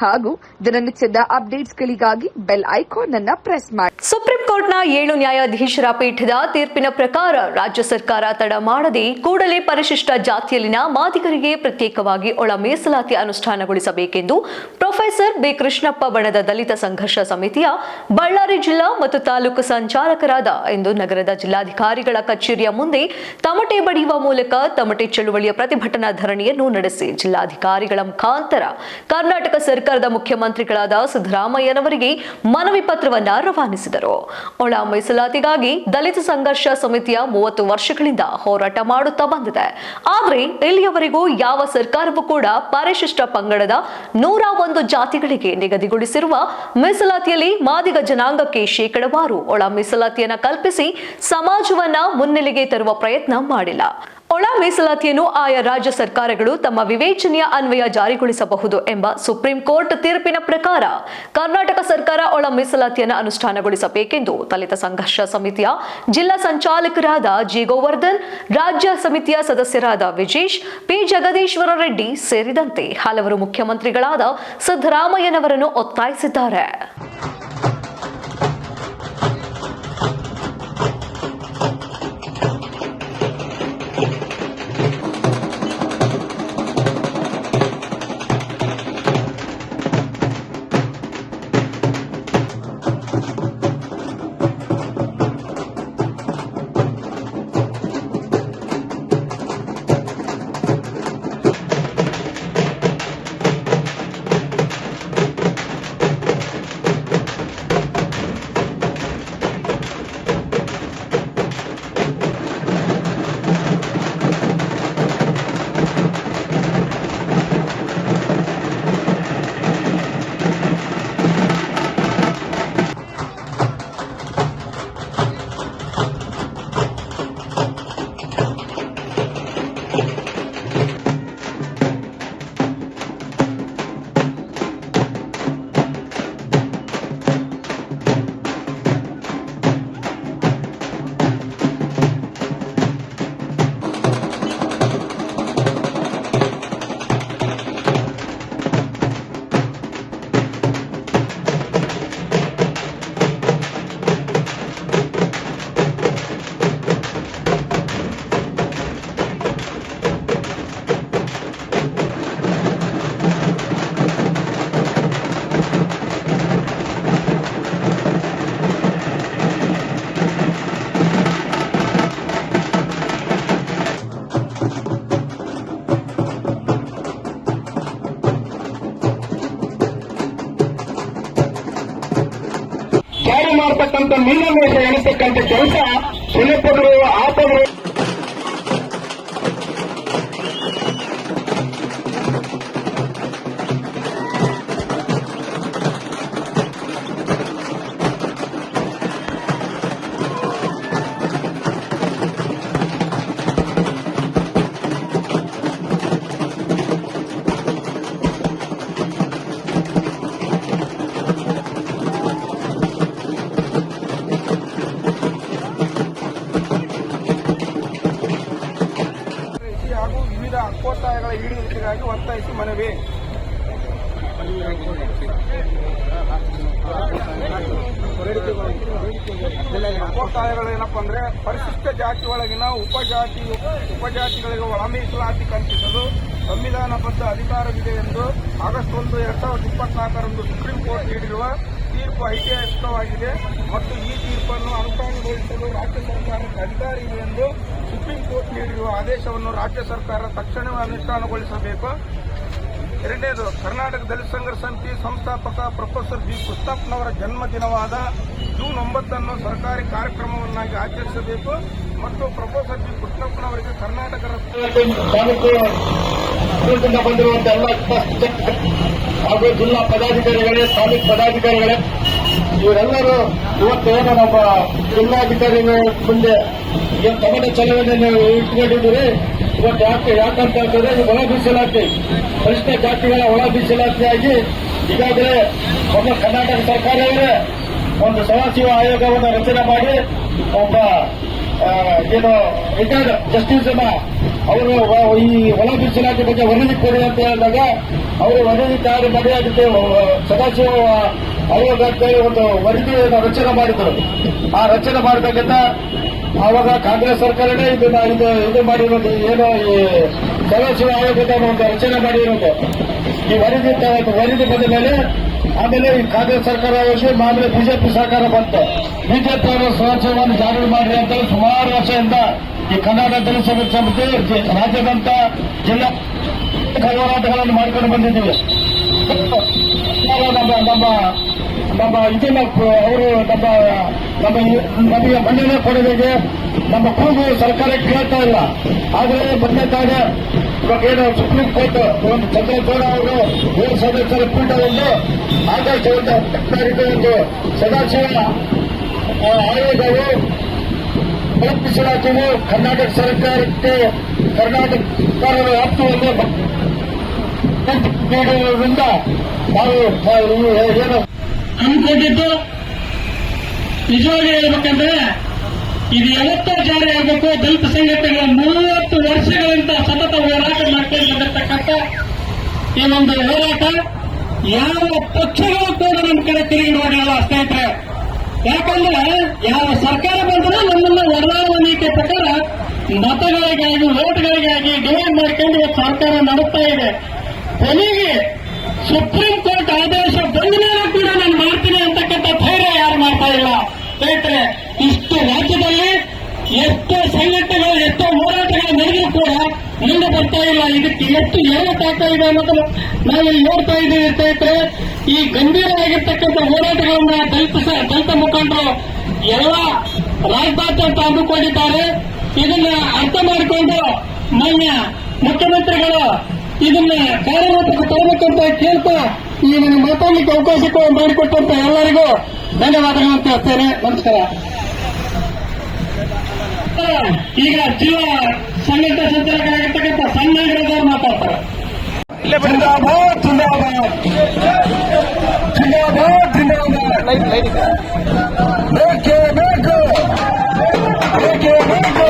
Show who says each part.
Speaker 1: ಹಾಗೂ ದಿನನಿತ್ಯದ ಅಪ್ಡೇಟ್ಸ್ಗಳಿಗಾಗಿ ಬೆಲ್ ಐಕಾನ್ ಅನ್ನು ಪ್ರೆಸ್ ಮಾಡಿ.
Speaker 2: ಸುಪ್ರೀಂ ಕೋರ್ಟ್ನ ಏಳು ನ್ಯಾಯಾಧೀಶರ ಪೀಠದ ತೀರ್ಪಿನ ಪ್ರಕಾರ ರಾಜ್ಯ ಸರ್ಕಾರ ತಡ ಮಾಡದೆ ಕೂಡಲೇ ಪರಿಶಿಷ್ಟ ಜಾತಿಯಲ್ಲಿನ ಮಾದಿಗರಿಗೆ ಪ್ರತ್ಯೇಕವಾಗಿ ಒಳ ಮೀಸಲಾತಿ ಅನುಷ್ಠಾನಗೊಳಿಸಬೇಕೆಂದು ಪ್ರೊಫೆಸರ್ ಬಿ ಕೃಷ್ಣಪ್ಪ ಬಣದ ದಲಿತ ಸಂಘರ್ಷ ಸಮಿತಿಯ ಬಳ್ಳಾರಿ ಜಿಲ್ಲಾ ಮತ್ತು ತಾಲೂಕು ಸಂಚಾಲಕರಾದ ಎಂದು ನಗರದ ಜಿಲ್ಲಾಧಿಕಾರಿಗಳ ಕಚೇರಿಯ ಮುಂದೆ ತಮಟೆ ಬಡಿಯುವ ಮೂಲಕ ತಮಟೆ ಚಳುವಳಿಯ ಪ್ರತಿಭಟನಾ ಧರಣಿಯನ್ನು ನಡೆಸಿ ಜಿಲ್ಲಾಧಿಕಾರಿಗಳ ಮುಖಾಂತರ ಕರ್ನಾಟಕ ಸರ್ಕಾರದ ಮುಖ್ಯಮಂತ್ರಿಗಳಾದ ಸಿದ್ದರಾಮಯ್ಯನವರಿಗೆ ಮನವಿ ಪತ್ರವನ್ನ ರವಾನಿಸಿದರು. ಒಳ ಮೀಸಲಾತಿಗಾಗಿ ದಲಿತ ಸಂಘರ್ಷ ಸಮಿತಿಯ ಮೂವತ್ತು ವರ್ಷಗಳಿಂದ ಹೋರಾಟ ಮಾಡುತ್ತಾ ಬಂದಿದೆ. ಆದರೆ ಇಲ್ಲಿಯವರೆಗೂ ಯಾವ ಸರ್ಕಾರವೂ ಕೂಡ ಪರಿಶಿಷ್ಟ ಪಂಗಡದ ನೂರ ಒಂದು ಜಾತಿಗಳಿಗೆ ನಿಗದಿಗೊಳಿಸಿರುವ ಮೀಸಲಾತಿಯಲ್ಲಿ ಮಾದಿಗ ಜನಾಂಗಕ್ಕೆ ಶೇಕಡವಾರು ಒಳ ಮೀಸಲಾತಿಯನ್ನು ಕಲ್ಪಿಸಿ ಸಮಾಜವನ್ನ ಮುನ್ನೆಲೆಗೆ ತರುವ ಪ್ರಯತ್ನ ಮಾಡಿಲ್ಲ. ಒಳ ಮೀಸಲಾತಿಯನ್ನು ಆಯಾ ರಾಜ್ಯ ಸರ್ಕಾರಗಳು ತಮ್ಮ ವಿವೇಚನೆಯ ಅನ್ವಯ ಜಾರಿಗೊಳಿಸಬಹುದು ಎಂಬ ಸುಪ್ರೀಂ ಕೋರ್ಟ್ ತೀರ್ಪಿನ ಪ್ರಕಾರ ಕರ್ನಾಟಕ ಸರ್ಕಾರ ಒಳ ಮೀಸಲಾತಿಯನ್ನು ಅನುಷ್ಠಾನಗೊಳಿಸಬೇಕೆಂದು ದಲಿತ ಸಂಘರ್ಷ ಸಮಿತಿಯ ಜಿಲ್ಲಾ ಸಂಚಾಲಕರಾದ ಜಿ ಗೋವರ್ಧನ್ ರಾಜ್ಯ ಸಮಿತಿಯ ಸದಸ್ಯರಾದ ವಿಜೇಶ್, ಪಿ ಜಗದೀಶ್ವರ ರೆಡ್ಡಿ ಸೇರಿದಂತೆ ಹಲವರು ಮುಖ್ಯಮಂತ್ರಿಗಳಾದ ಸಿದ್ದರಾಮಯ್ಯನವರನ್ನು ಒತ್ತಾಯಿಸಿದ್ದಾರೆ.
Speaker 3: ಮಾಡತಕ್ಕಂಥ ಮೀನನ್ನು ಎಣಿಸ್ತಕ್ಕಂಥ ಕೆಲಸ ಸುಲಭಗಳು ಆಪಗಳು
Speaker 4: ಹಕ್ಕೊತ್ತಾಯಗಳು ಏನಪ್ಪ ಅಂದ್ರೆ ಪರಿಶಿಷ್ಟ ಜಾತಿ ಒಳಗಿನ ಉಪಜಾತಿ, ಉಪಜಾತಿಗಳಿಗೆ ಒಳ ಮೀಸಲಾತಿ ಕಲ್ಪಿಸಲು ಸಂವಿಧಾನಬದ್ಧ ಅಧಿಕಾರವಿದೆ ಎಂದು ಆಗಸ್ಟ್ ಒಂದು, ಎರಡ್ ಸಾವಿರದ ಇಪ್ಪತ್ನಾಲ್ಕರಂದು ಸುಪ್ರೀಂ ಕೋರ್ಟ್ ನೀಡಿರುವ ತೀರ್ಪು ಐತಿಹಾಸಿಕವಾಗಿದೆ ಮತ್ತು ಈ ತೀರ್ಪನ್ನು ಅನುಷ್ಠಾನಗೊಳಿಸಲು ರಾಜ್ಯ ಸರ್ಕಾರಕ್ಕೆ ಅಧಿಕಾರ ಇದೆ ಎಂದು ಸುಪ್ರೀಂ ಕೋರ್ಟ್ ನೀಡಿರುವ ಆದೇಶವನ್ನು ರಾಜ್ಯ ಸರ್ಕಾರ ತಕ್ಷಣವೇ ಅನುಷ್ಠಾನಗೊಳಿಸಬೇಕು. ಎರಡನೇದು ಕರ್ನಾಟಕ ದಲಿತ ಸಂಘರ್ಷ ಸಮಿತಿ ಸಂಸ್ಥಾಪಕ ಪ್ರೊಫೆಸರ್ ಬಿ ಕೃಷ್ಣಪ್ಪನವರ ಜನ್ಮದಿನವಾದ ಜೂನ್ ಒಂಬತ್ತನ್ನು ಸರ್ಕಾರಿ ಕಾರ್ಯಕ್ರಮವನ್ನಾಗಿ ಆಚರಿಸಬೇಕು. ಮತ್ತು ಪ್ರೊಫೆಸರ್ ಬಿ ಕೃಷ್ಣಪ್ಪನವರಿಗೆ ಕರ್ನಾಟಕ
Speaker 3: ಹಾಗೂ ಜಿಲ್ಲಾ ಪದಾಧಿಕಾರಿಗಳೇ ತಾಲೂಕು ಪದಾಧಿಕಾರಿಗಳೇ, ಇವರೆಲ್ಲರೂ ಇವತ್ತೇನು ನಮ್ಮ ಜಿಲ್ಲಾಧಿಕಾರಿಗಳ ಮುಂದೆ ಏನು ಟೊಮೆಟೊ ನೀವು ಇಟ್ಕೊಂಡಿದ್ದೀರಿ? ಇವತ್ತು ಯಾಕೆ ಯಾಕಂತ ಇದು ಒಳ ಮೀಸಲಾತಿ ಪರಿಷ್ಠ ಜಾತಿಗಳ ಒಳ ಮೀಸಲಾತಿಯಾಗಿ ಈಗಾಗಲೇ ಒಬ್ಬ ಕರ್ನಾಟಕ ಸರ್ಕಾರವೇ ಒಂದು ಸದಾಶಿವ ಆಯೋಗವನ್ನು ರಚನೆ ಮಾಡಿ ಒಬ್ಬ ಏನು ರಿಟೈರ್ಡ್ ಜಸ್ಟಿಸ್ ಅನ್ನ ಅವರು ಈ ಒಳ ಮೀಸಲಾತಿ ಬಗ್ಗೆ ವರದಿ ಕೊಡಿ ಅಂತ ಹೇಳಿದಾಗ ಅವರು ವರದಿ ತಯಾರು ಮಾಡಿ ಅದಕ್ಕೆ ಸದಾಶಿವ ಆಯೋಗ ಅಂತ ಹೇಳಿ ಒಂದು ವರದಿಯನ್ನು ರಚನೆ ಮಾಡಿದರು. ಆ ರಚನೆ ಮಾಡತಕ್ಕಂಥ ಆವಾಗ ಕಾಂಗ್ರೆಸ್ ಸರ್ಕಾರನೇ ಇದನ್ನ ಇದು ಇದು ಮಾಡಿರೋದು ಏನು ಈ ಸದಾಶಿವ ಆಯೋಗದ ಒಂದು ರಚನೆ ಮಾಡಿರೋದು ಈ ವರದಿ ವರದಿ ಬಂದ ಮೇಲೆ ಆಮೇಲೆ ಈ ಕಾಂಗ್ರೆಸ್ ಸರ್ಕಾರ ವರ್ಷ ಆಮೇಲೆ ಬಿಜೆಪಿ ಸರ್ಕಾರ ಬಂತು ಬಿಜೆಪಿ ಅವರು ಸ್ವಚ್ಛವನ್ನು ಜಾರಿ ಮಾಡಿ ಅಂತ ಸುಮಾರು ವರ್ಷದಿಂದ ಈ ಕರ್ನಾಟಕ ಜನಸಭೆ ಸಮಿತಿ ರಾಜ್ಯದಂತ ಜಿಲ್ಲಾ ಹೋರಾಟಗಳನ್ನು ಮಾಡ್ಕೊಂಡು ಬಂದಿದ್ದೀವಿ ನಮ್ಮ ನಮ್ಮ ನಮ್ಮ ಇದನ್ನ ಅವರು ನಮ್ಮ ನಮ್ಮ ನಮಗೆ ಮನ್ನಣೆ ಕೊಡೋದಕ್ಕೆ ನಮ್ಮ ಕೂಗು ಸರ್ಕಾರ ಕೇಳ್ತಾ ಇಲ್ಲ. ಆದರೆ ಮೊನ್ನೆ ತಾನೇ ಇವಾಗ ಏನು ಸುಪ್ರೀಂ ಕೋರ್ಟ್ ಒಂದು ಚಂದ್ರಗೌಡ ಅವರು ಏಳು ಸದಸ್ಯರ ಪೀಠ ಒಂದು ಆಗಸ್ಟ್ ಒಂದು ಸದಾಶಿವ ಆಯೋಗವು ಕಲ್ಪಿಸಲಾಗುವುದು ಕರ್ನಾಟಕ ಸರ್ಕಾರಕ್ಕೆ ಕರ್ನಾಟಕ ಸರ್ಕಾರದ ವ್ಯಾಪ್ತಿಯಲ್ಲಿ ನೀಡುವುದರಿಂದ ನಾವು ಏನು
Speaker 5: ಅನ್ಕೊಂಡಿದ್ದು ನಿಜವಾಗಿ ಹೇಳ್ಬೇಕಂದ್ರೆ, ಇದು ಯಾವತ್ತೂ ಜಾರಿ ಆಗಬೇಕು. ದಲಿತ ಸಂಘಟನೆಗಳ ಮೂವತ್ತು ವರ್ಷಗಳಿಂದ ಸತತ ಹೋರಾಟ ಮಾಡ್ಕೊಂಡು ಬಂದಿರತಕ್ಕಂಥ ಈ ಒಂದು ಹೋರಾಟ. ಯಾವ ಪಕ್ಷಗಳು ಕೂಡ ನಮ್ಮ ಕಡೆ ತಿರುಗಿ ನೋಡಿಲ್ಲ ಸ್ನೇಹಿತರೆ. ಯಾಕಂದ್ರೆ, ಯಾವ ಸರ್ಕಾರ ಬಂದರೂ ನಮ್ಮನ್ನ ವರ್ಗಾವಣೆ ನೀತಿ ಪ್ರಕಾರ ಮತಗಳಿಗಾಗಿ ಓಟ್ಗಳಿಗಾಗಿ ಡಿವೈಡ್ ಮಾಡ್ಕೊಂಡು ಸರ್ಕಾರ ನಡೆಸ್ತಾ ಇದೆ. ಕೊನೆಗೆ ಸುಪ್ರೀಂ ಕೋರ್ಟ್ ಆದೇಶ ಬಂದ ಮೇಲೆ ಕೂಡ ನಾನು ಮಾಡ್ತೀನಿ ಅಂತಕ್ಕಂಥ ಧೈರ್ಯ ಯಾರು ಮಾಡ್ತಾ ಇಲ್ಲ ಸ್ನೇಹಿತರೆ ಇಷ್ಟು ರಾಜ್ಯದಲ್ಲಿ ಎಷ್ಟೋ ಸಂಘಟನೆಗಳು ಎಷ್ಟೋ ಹೋರಾಟಗಳು ನಡೆದರೂ ಕೂಡ ಮುಂದೆ ಬರ್ತಾ ಇಲ್ಲ ಇದಕ್ಕೆ ಎಷ್ಟು ಏನಾಗ್ತಾ ಇದೆ ಅನ್ನೋದನ್ನು ನಾವಿಲ್ಲಿ ನೋಡ್ತಾ ಇದ್ದೀವಿ ಸ್ನೇಹಿತರೆ. ಈ ಗಂಭೀರವಾಗಿರ್ತಕ್ಕಂಥ ಹೋರಾಟಗಳನ್ನ ದಲಿತ ದಲಿತ ಮುಖಂಡರು ಎಲ್ಲ ರಾಜ್ಯಾದ್ಯಂತ ಹಮ್ಮಿಕೊಂಡಿದ್ದಾರೆ. ಇದನ್ನ ಅರ್ಥ ಮಾಡಿಕೊಂಡು ಮಾನ್ಯ ಮುಖ್ಯಮಂತ್ರಿಗಳು ಇದನ್ನ ಕಾರ್ಯರೂಪಕ್ಕೆ ತರಬೇಕಂತ ಕೇಳ್ತಾ ಈ ನನ್ನ ಮಾತಾಡಲಿಕ್ಕೆ ಅವಕಾಶ ಮಾಡಿಕೊಟ್ಟಂತ ಎಲ್ಲರಿಗೂ ಧನ್ಯವಾದಗಳು ಅಂತ ಹೇಳ್ತೇನೆ. ನಮಸ್ಕಾರ. ಈಗ ಜಿಲ್ಲಾ ಸಂಘಟನೆ ಸಂಚಾಲಕರಾಗಿರ್ತಕ್ಕಂಥ ಸಣ್ಣ ನಾಗರಾಜ್ ಮಾತಾಡ್ತಾರೆ.
Speaker 3: ಜಿಂದಾಬಾದ್ ಜಿಂದಾಬಾದ್. ಜಿಂದಾಬಾದ್ ಜಿಂದಾಬಾದ್. ಬೇಕೇ ಬೇಕು ಬೇಕೇ ಬೇಕು